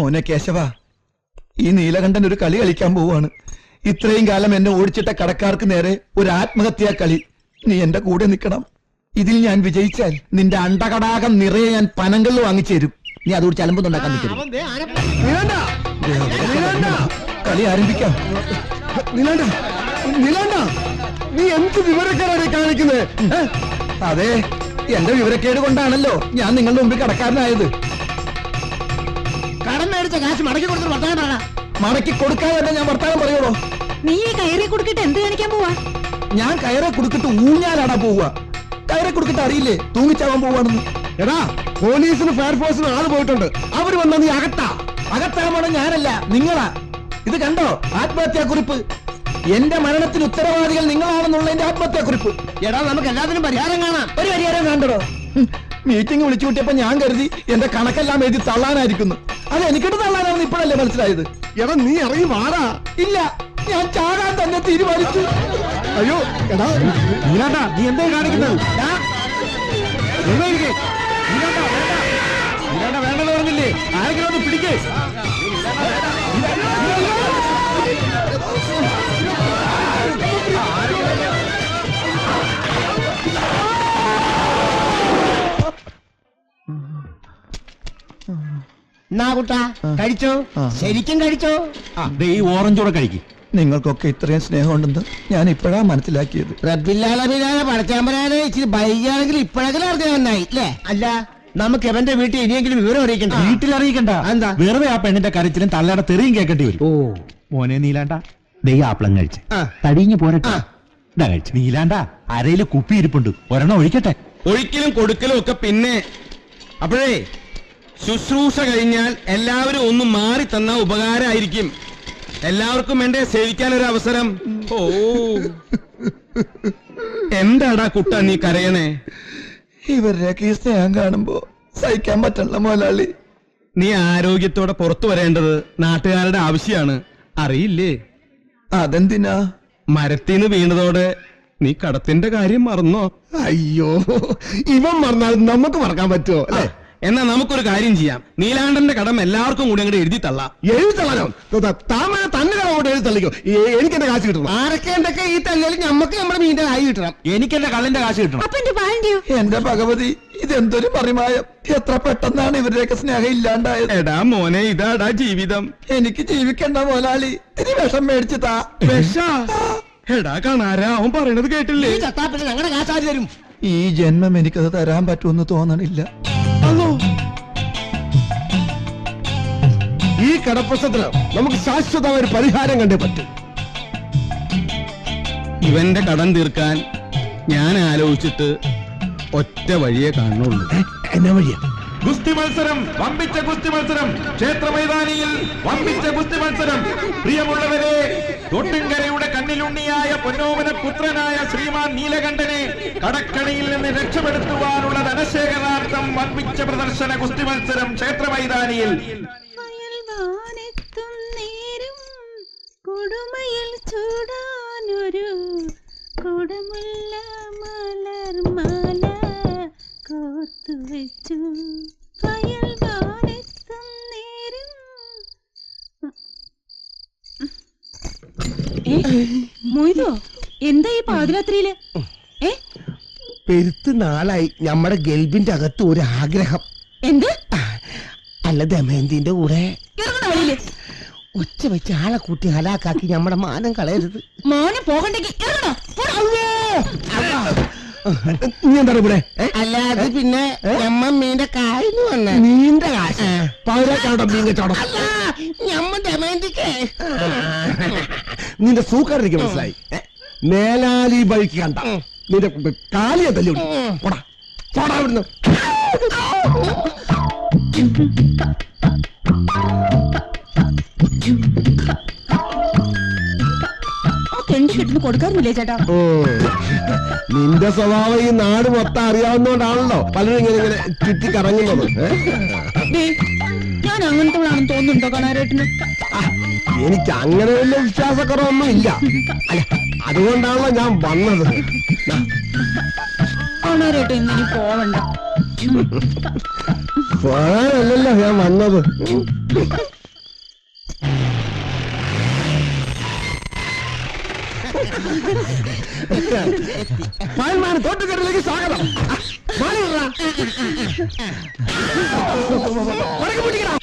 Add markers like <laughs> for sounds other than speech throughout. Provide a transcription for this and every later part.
മോനെ കേശവ ഈ നീലകണ്ഠൻ ഒരു കളി കളിക്കാൻ പോവാണ് ഇത്രയും കാലം എന്നെ ഓടിച്ചിട്ട കടക്കാർക്ക് നേരെ ഒരു ആത്മഹത്യാ കളി. നീ എന്റെ കൂടെ നിൽക്കണം. ഇതിൽ ഞാൻ വിജയിച്ചാൽ നിന്റെ അണ്ടകടാകം നിറയെ ഞാൻ പനങ്കല്ല് വാങ്ങിച്ചു തരും നീ അതോട് ചലമ്പുന്നുണ്ടാക്കാൻ കളി ആരംഭിക്കാം. നീ എന്ത് വിവരക്കാരാണ് കാണിക്കുന്നത് അതെ എന്റെ വിവരക്കേട് കൊണ്ടാണല്ലോ ഞാൻ നിങ്ങളുടെ മുമ്പിൽ കടക്കാരനായത്. മേടിച്ച കാശ് മടക്കി കൊടുത്തിട്ട് വർത്തമാനാണ് മടക്കി കൊടുക്കാതെ തന്നെ ഞാൻ വർത്താനം പറയുള്ളൂ. നീ ഈ കയറി കൊടുക്കിട്ട് എന്ത് കാണിക്കാൻ പോവാ? ഞാൻ കയറെ കൊടുക്കിട്ട് ഊഞ്ഞാലാടാ പോവുക കയറെ കൊടുക്കിട്ട് അറിയില്ലേ തൂങ്ങിച്ചാവാൻ പോവാണെന്ന്? എടാ പോലീസിന് ഫയർഫോഴ്സിന് ആൾ പോയിട്ടുണ്ട്. അവർ വന്നാ നീ അകത്താ. അകത്താവണ ഞാനല്ല നിങ്ങളാ. ഇത് കണ്ടോ? ആത്മഹത്യാ കുറിപ്പ് എന്റെ മരണത്തിന് ഉത്തരവാദികൾ നിങ്ങളാണെന്നുള്ള എന്റെ ആത്മഹത്യാ കുറിപ്പ് എടാ നമുക്ക് എല്ലാത്തിനും പരിഹാരം കാണാം. ഒരു പരിഹാരം കണ്ടോ മീറ്റിംഗ് വിളിച്ചു കൂട്ടിയപ്പോ ഞാൻ കരുതി എന്റെ കണക്കെല്ലാം എഴുതി തള്ളാനായിരിക്കുന്നു. അത് എനിക്കിട്ട് തള്ളാനാണെന്ന് ഇപ്പോഴല്ലേ മനസ്സിലായത്? എടാ നീ ഇറങ്ങി വാടാ. ഇല്ല ഞാൻ ചാകാൻ തന്നെ തീരുമാനിച്ചു. അയ്യോ എടാ നീലാണ്ട നീ എന്താ കാണിക്കുന്നത്. വേണ്ട. വേണ്ടെന്ന് പറഞ്ഞില്ലേ? ആരെങ്കിലും ഒന്ന് പിടിക്കേ. കുട്ടാ കഴിച്ചോ? ശരിക്കും കഴിച്ചോ? ഈ ഓറഞ്ച് കൂടെ കഴിക്കും. നിങ്ങൾക്കൊക്കെ ഇത്രയും സ്നേഹമുണ്ടെന്ന് ഞാൻ ഇപ്പോഴാ മനസ്സിലാക്കിയത്. റബ്ബില്ലാലബില്ലാതെ പടച്ചാമ്പരാനെ ഇച്ചിരി ബൈകാണെങ്കിൽ ഇപ്പോഴെങ്കിലും നന്നായി അല്ലേ അല്ല നമുക്ക് എവന്റെ വീട്ടിൽ ഇനിയെങ്കിലും വിവരം അറിയിക്കണ്ട? വീട്ടിൽ അറിയിക്കണ്ട എന്താ? വെറുതെ ആ പെണ്ണിന്റെ കരച്ചിലും തള്ളയുടെ തെറിയും കേൾക്കേണ്ടി വരും. ഓ. മോനെ നീലാണ്ട ദേ ആപ്പിളം കഴിച്ച്. തടിഞ്ഞു പോരട്ടെ. കഴിച്ചു. നീലാണ്ട അരയിൽ കുപ്പി ഇരിപ്പുണ്ട്. ഒരെണ്ണം ഒഴിക്കട്ടെ. ഒഴിക്കലും കൊടുക്കലും ഒക്കെ പിന്നെ. അപ്പോഴേ ശുശ്രൂഷ കഴിഞ്ഞാൽ എല്ലാവരും ഒന്ന് മാറി തന്ന ഉപകാരമായിരിക്കും. എല്ലാവർക്കും വേണ്ടേ സേവിക്കാൻ ഒരു അവസരം? ഓ. എന്താടാ കുട്ട നീ കരയണേ? ഇവരുടെയൊക്കെ ഈ സ്നേഹം കാണുമ്പോ സഹിക്കാൻ പറ്റണ മുതലാളി നീ ആരോഗ്യത്തോടെ പുറത്തു വരേണ്ടത് നാട്ടുകാരുടെ ആവശ്യമാണ്. അറിയില്ലേ? അതെന്തിനാ? മരത്തിന്ന് വീണതോടെ നീ കടത്തിന്റെ കാര്യം മറന്നോ? അയ്യോ ഇവൻ മറന്നാൽ നമുക്ക് മറക്കാൻ പറ്റുമോ അല്ലേ? എന്നാ നമുക്കൊരു കാര്യം ചെയ്യാം. നീലാണ്ടന്റെ കടം എല്ലാവർക്കും കൂടി അങ്ങോട്ട് എഴുതി തള്ളാം. എഴുത്തള്ളനോ താമര തന്നെ അങ്ങോട്ട് എഴുത്തള്ളിക്കോ എനിക്ക് എന്റെ കാശ് കിട്ടണം. ആരൊക്കെ എന്തൊക്കെ ഈ തല്ലിൽ നമുക്ക് നമ്മുടെ മീന്റെ ആയി കിട്ടണം. എനിക്ക് എന്റെ കള്ളിന്റെ കാശ് കിട്ടണം. അപ്പൊ എന്റെ വാഴന്റെയോ എന്റെ ഭഗവതി ഇതെന്തൊരു മറിമായം. എത്ര പെട്ടെന്നാണ് ഇവരുടെയൊക്കെ സ്നേഹം ഇല്ലാണ്ടായത്. എടാ മോനെ ഇതാടാ ജീവിതം. എനിക്ക് ജീവിക്കണ്ട മോലാളി ഇനി വിഷം മേടിച്ചു താ. വിഷ? എടാ കാണാരാ അവൻ പറയണത് കേട്ടില്ലേ? ഈ ചത്താപ്പിന് ഞങ്ങളുടെ കാശാരി തരും? ഈ ജന്മം എനിക്കത് തരാൻ പറ്റുമെന്ന് തോന്നണില്ല. ഈ കടപ്രശ്നത്തിന് നമുക്ക് ശാശ്വതമായ ഒരു പരിഹാരം കണ്ടേ പറ്റും. ഇവന്റെ കടം തീർക്കാൻ ഞാൻ ആലോചിച്ചിട്ട് ഒറ്റ വഴിയെ കാണുള്ളൂ എന്നാ വഴിയാ? ഗുസ്തി മത്സരം വമ്പിച്ച ഗുസ്തി മത്സരം ക്ഷേത്ര മൈതാനിയിൽ വമ്പിച്ച ഗുസ്തി മത്സരം. പ്രിയമുള്ളവരെ തൊട്ടുംകരയുടെ കണ്ണിലുണ്ണിയായ പൊന്നോമന പുത്രനായ ശ്രീമാൻ നീലകണ്ഠനെ കടക്കണിയിൽ നിന്ന് രക്ഷപ്പെടുത്തുവാനുള്ള ധനശേഖരാർത്ഥം വമ്പിച്ച പ്രദർശന കുസ്തി മത്സരം ക്ഷേത്ര മൈതാനിയിൽ. കൊടുമയിൽ ചൂടാനൊരു കൊടുമുല്ല മലർമാല കോർത്തു വെച്ചു. വയൽവാനെത്തും നേരം. മൊയ്തോ എന്താ ഈ പാതിരാത്രിയിൽ? ഏ? പെരുത്ത് നാളായി നമ്മുടെ ഗൽബിന്റെ അകത്ത് ഒരു ആഗ്രഹം. എന്ത്? അല്ല ദമയന്തിന്റെ കൂടെ. ഉച്ച വെച്ച് ആളെ കൂട്ടി ഹലാക്കാക്കി നമ്മുടെ മാനം കളയരുത്. മാനം പോകണ്ടെങ്കിൽ. നീ എന്താണ് ഇവിടെ? അല്ലാതെ പിന്നെ ഞമ്മ മീന്റെ കായന്ന് വന്ന. മീന്റെ കാശ് പൗരക്കാരുടെ മീൻ കച്ചവടം. ഞമ്മ ദമയന്തിക്ക്. നിന്റെ സൂക്കാരിക്ക് മനസ്സിലായി? മേലാലി ബൈക്ക് കണ്ട. നിന്റെ കാലിയെ തല്ലി പോടാ. കൊടുക്കാറില്ലേ ചേട്ടാ? ഓ, നിന്റെ സ്വഭാവം ഈ നാട് മൊത്തം അറിയാവുന്നോണ്ടാണല്ലോ പലരും ഇങ്ങനെ ഇങ്ങനെ ചുറ്റി കറങ്ങുന്നത്? ഞാൻ അങ്ങനത്തെ തോന്നുന്നുണ്ടോ കാണാനായിട്ടിന് എനിക്ക് അങ്ങനെ വലിയ വിശ്വാസക്കുറവൊന്നും ഇല്ല അല്ല അതുകൊണ്ടാണല്ലോ ഞാൻ വന്നത് കാണാനായിട്ട് ഇന്നിനി പോവണ്ട പോകാനല്ലല്ലോ ഞാൻ വന്നത്. ഫയൽമാൻ തോട്ടുകരയിലേക്ക് സ്വാഗതം മാറി വടക്ക് പിടിക്കടാ.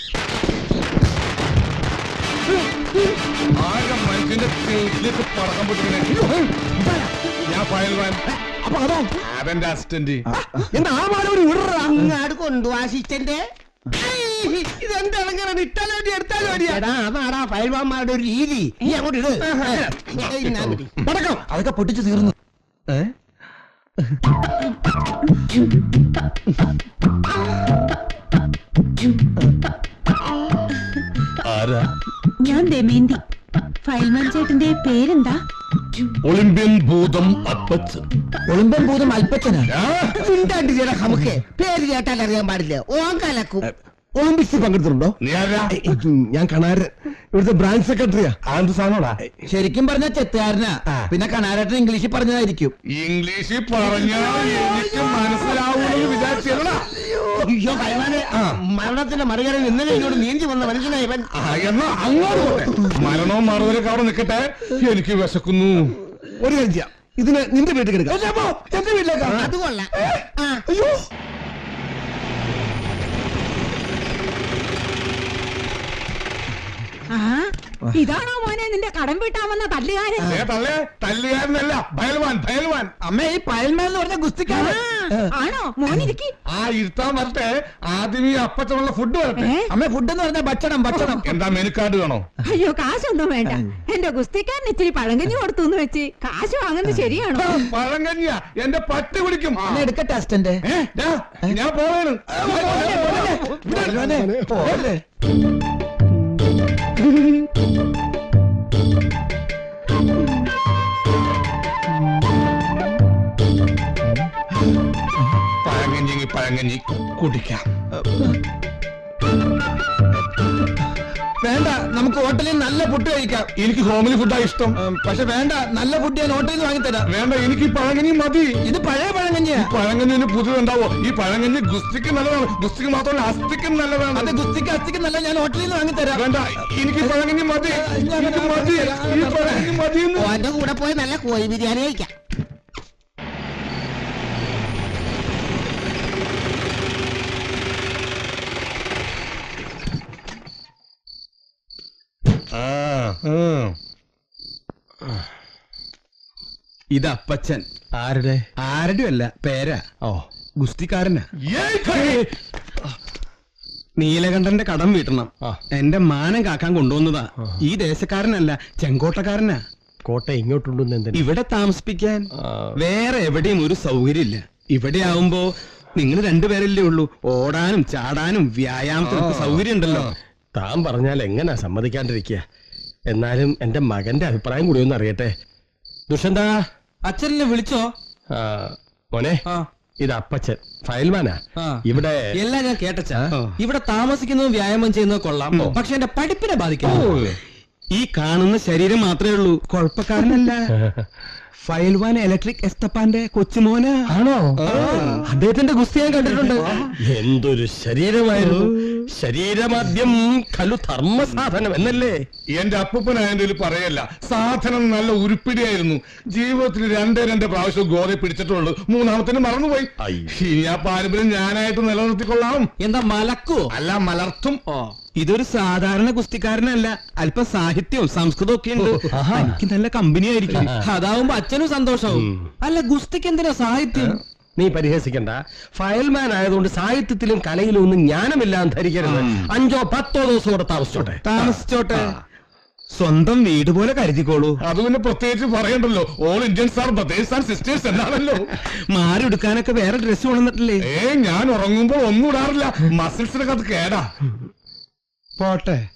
ആകെ മനുഷ്യന്റെ തേക്കിലേക്ക് പടക്കം പൊട്ടിക്കണേ. ഞാൻ ഫയൽവാൻ അപ്പൊ അതോ. അതെന്റെ അസിസ്റ്റന്റ്. എന്താ ആ. മാല ഒരു വിടറാ അങ്ങാട് കൊണ്ടു അസിസ്റ്റന്റ്. ഇതെന്താണ് ഇങ്ങനെ ഇട്ടാലോ അടി, എടുത്താലോ അതാടാ ഫയൽവാന്മാരുടെ ഒരു രീതി. നീ അങ്ങോട്ട് ഇട്. പടക്കം. അതൊക്കെ പൊട്ടിച്ചു തീർന്നു. ഏ? ഞാൻ ദമേന്തി ഫയൽമാൻ ചേട്ടന്റെ പേരെന്താ? ഒളിമ്പ്യൻ ഭൂതം അപ്പച്ചൻ ഒളിമ്പ്യൻ ഭൂതം അല്പച്ചനാ മിണ്ടാണ്ടിരിയെടാ നമുക്ക് പേര് കേട്ടാൽ അറിയാൻ പാടില്ല. ഓൻ കലക്കും. ഒളിമ്പിക്സിൽ പങ്കെടുത്തിട്ടുണ്ടോ? ഞാൻ കണാരൻ ഇവിടുത്തെ ബ്രാഞ്ച് സെക്രട്ടറിയാ. ആന്ത് സാധനോടാ ശരിക്കും പറഞ്ഞ ചെത്തുകാരനാ. പിന്നെ കണാരട്ടൻ ഇംഗ്ലീഷിൽ പറഞ്ഞതായിരിക്കും. ഇംഗ്ലീഷിൽ പറഞ്ഞാൽ എനിക്ക് മനസ്സിലാവൂന്ന് വിചാരിച്ചിരുന്ന അയ്യോ മരണത്തിന്റെ മറികടന്ന് ഇന്നലെ ഇങ്ങോട്ട് നീന്തി വന്ന മനുഷ്യനായി ഇവൻ. എന്നാ അങ്ങോട്ട് പോട്ടെ. മരണവും മറുപടിയൊക്കെ അവിടെ നിൽക്കട്ടെ എനിക്ക് വിശക്കുന്നു. ഒരു കാര്യം ചെയ്യാം. ഇതിന് നിന്റെ വീട്ടിൽ എടുക്കാം എന്റെ വീട്ടിലേക്കാ. അത് കൊള്ളാം. അയ്യോ. ഇതാണോ മോനെ നിന്റെ കടം വീട്ടാമെന്ന തല്ലുകാരൻ? തല്ലുകാരനല്ല ഭയൽവാൻ ഭയൽവാൻ അമ്മ ഈ പയൽമാൻ എന്ന് പറഞ്ഞ ഗുസ്തിക്കാരൻ. ആണോ? മോനിരിക്കി ആ ഇരുത്താൻ വരട്ടെ. ആദ്യം ഈ അപ്പച്ചമുള്ള ഫുഡ് വരട്ടെ. അമ്മേ ഫുഡ് എന്ന് പറഞ്ഞ ഭക്ഷണം ഭക്ഷണം. <laughs> എന്താ മെനു കാർഡ് വേണോ? അയ്യോ കാശൊന്നും വേണ്ട. എന്റെ ഗുസ്തിക്കാരൻ ഇച്ചിരി പഴങ്കഞ്ഞി കൊടുത്തു എന്ന് വെച്ച് കാശ് വാങ്ങുന്നത് ശരിയാണോ? പഴങ്കഞ്ഞ എന്റെ പട്ടി കുടിക്കും എടുക്കട്ടെ അസ്റ്റന്റെ ഞാൻ പോവാണ്. പയൽവാനെ, പഴങ്കഞ്ഞി പഴങ്കഞ്ഞി കുടിക്കാം. വേണ്ട നമുക്ക് ഹോട്ടലിൽ നല്ല ഫുഡ് കഴിക്കാം. എനിക്ക് ഹോമിലി ഫുഡാ ഇഷ്ടം. പക്ഷെ വേണ്ട നല്ല ഫുഡ് ഞാൻ ഹോട്ടലിൽ നിന്ന് വാങ്ങിത്തരാം. വേണ്ട എനിക്ക് ഈ പഴങ്കഞ്ഞി മതി. ഇത് പഴയ പഴങ്കഞ്ഞിയാ. പഴങ്കഞ്ഞിന് പുതിയതുണ്ടാവോ ഈ പഴങ്കഞ്ഞി ഗുസ്തിക്ക് നല്ലതാണ്. ഗുസ്തിക്ക് മാത്രമല്ല അസ്ഥിക്കും അത് നല്ലതാണ് ഗുസ്തിക്ക് അസ്ഥിക്ക് നല്ല ഞാൻ ഹോട്ടലിൽ നിന്ന് വാങ്ങിത്തരാം. വേണ്ട എനിക്ക് പഴങ്ങനി പഴങ്കഞ്ഞി മതി. മതി. ഈ പഴങ്കഞ്ഞി മതി എന്റെ കൂടെ പോയി നല്ല കോഴി ബിരിയാണി കഴിക്കാം. ഇത് അപ്പച്ചൻ. ആരുടെ? ആരുടെയും അല്ല പേരാ. ഓ. ഗുസ്തിക്കാരനാ. നീലകണ്ഠന്റെ കടം വീട്ടണം. എന്റെ മാനം കാക്കാൻ കൊണ്ടുവന്നതാ. ഈ ദേശക്കാരനല്ല ചെങ്കോട്ടക്കാരനാ. കോട്ട ഇങ്ങോട്ടുണ്ടെന്ന് ഇവിടെ താമസിപ്പിക്കാൻ വേറെ എവിടെയും ഒരു സൗകര്യമില്ല. ഇവിടെ ആവുമ്പോ നിങ്ങൾ രണ്ടുപേരല്ലേ ഉള്ളൂ. ഓടാനും ചാടാനും വ്യായാമത്തിനൊക്കെ സൗകര്യം ഉണ്ടല്ലോ താൻ പറഞ്ഞാൽ എങ്ങനാ സമ്മതിക്കാണ്ടിരിക്കുക? എന്നാലും എന്റെ മകന്റെ അഭിപ്രായം കൂടി ഒന്ന് അറിയട്ടെ. ദുഷന്താ അച്ഛനെ വിളിച്ചോ? ആ, മോനെ ഇത് അപ്പച്ചൻ ഫയൽമാനാ. ആ. ഇവിടെ എല്ലാം ഞാൻ കേട്ടച്ചാ. ഇവിടെ താമസിക്കുന്നതും വ്യായാമം ചെയ്യുന്നതും കൊള്ളാം. പക്ഷെ എന്റെ പഠിപ്പിനെ ബാധിക്കുന്നു ഈ കാണുന്ന ശരീരം മാത്രമേ ഉള്ളൂ. കുഴപ്പക്കാരനല്ല. ഫയൽവാൻ ഇലക്ട്രിക് എസ്തപ്പാന്റെ കൊച്ചുമോന. ആണോ? അദ്ദേഹത്തിന്റെ ഗുസ്തി ഞാൻ കണ്ടിട്ടുണ്ട്. എന്തൊരു ശരീരമായിരുന്നു. ശരീരമാദ്യം കലു ധർമ്മ സാധനം എന്നല്ലേ? എന്റെ അപ്പൂപ്പനായതിൽ പറയല്ല. സാധനം നല്ല ഉരുപ്പിടിയായിരുന്നു. ജീവിതത്തിൽ രണ്ടേ രണ്ട് പ്രാവശ്യം ഗോതെ പിടിച്ചിട്ടുള്ളൂ. മൂന്നാമത്തിന് മറന്നുപോയി. അയ്യോ. ഇനി ആ പാരമ്പര്യം ഞാനായിട്ട് നിലനിർത്തിക്കൊള്ളാം. എന്താ മലക്കോ? അല്ല മലർത്തും. ഇതൊരു സാധാരണ കുസ്തിക്കാരനല്ല അല്പ സാഹിത്യവും സംസ്കൃതവും ഒക്കെ ഉണ്ട്. എനിക്ക് നല്ല കമ്പനി ആയിരിക്കും. അതാവുമ്പോ അച്ഛനും സന്തോഷവും. അല്ല ഗുസ്തിക്ക് എന്തിനാ സാഹിത്യം നീ പരിഹസിക്കണ്ട. ഫയൽമാൻ ആയതുകൊണ്ട് സാഹിത്യത്തിലും കലയിലും ഒന്നും ജ്ഞാനമില്ലാന്ന് ധരിക്കരുത്. അഞ്ചോ പത്തോ ദിവസം കൂടെ താമസിച്ചോട്ടെ. താമസിച്ചോട്ടെ. സ്വന്തം വീട് പോലെ കരുതിക്കോളൂ. അത് പിന്നെ പ്രത്യേകിച്ച് പറയണ്ടല്ലോ. All Indians are brothers and sisters എന്നാണല്ലോ. <laughs> മാറി എടുക്കാനൊക്കെ വേറെ ഡ്രസ്സ് കൊണ്ടുവന്നിട്ടില്ലേ? ഏ ഞാൻ ഉറങ്ങുമ്പോൾ ഒന്നും ഇടാറില്ല. മസിൽസിനൊക്കെ അത് കേടാ. പോട്ടെ.